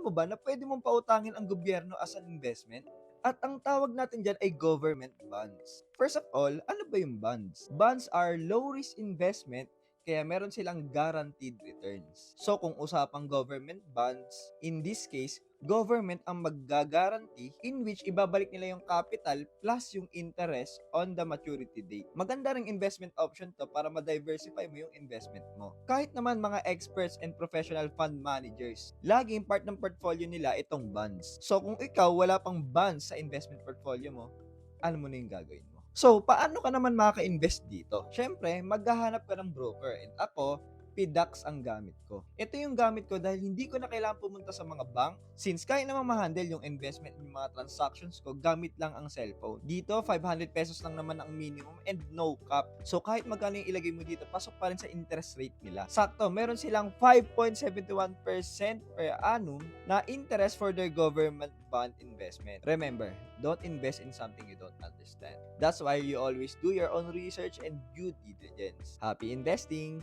Alam mo ba na pwede mong pautangin ang gobyerno as an investment? At ang tawag natin dyan ay government bonds. First of all, ano ba yung bonds? Bonds are low-risk investment kaya meron silang guaranteed returns. So kung usapang government bonds, in this case, government ang magga-guarantee in which ibabalik nila yung capital plus yung interest on the maturity date. Maganda ring investment option to para ma-diversify mo yung investment mo. Kahit naman mga experts and professional fund managers, laging part ng portfolio nila itong bonds. So kung ikaw wala pang bonds sa investment portfolio mo, ano mo na yung gagawin mo? So, paano ka naman makaka-invest dito? Siyempre, maghahanap ka ng broker. And ako, PDAX ang gamit ko. Ito yung gamit ko dahil hindi ko na kailangan pumunta sa mga bank since kaya naman ma-handle yung investment yung mga transactions ko gamit lang ang cellphone. Dito, 500 pesos lang naman ang minimum and no cap. So kahit magkano yung ilagay mo dito, pasok pa rin sa interest rate nila. Sakto, meron silang 5.71% per annum na interest for their government bond investment. Remember, don't invest in something you don't understand. That's why you always do your own research and due diligence. Happy investing!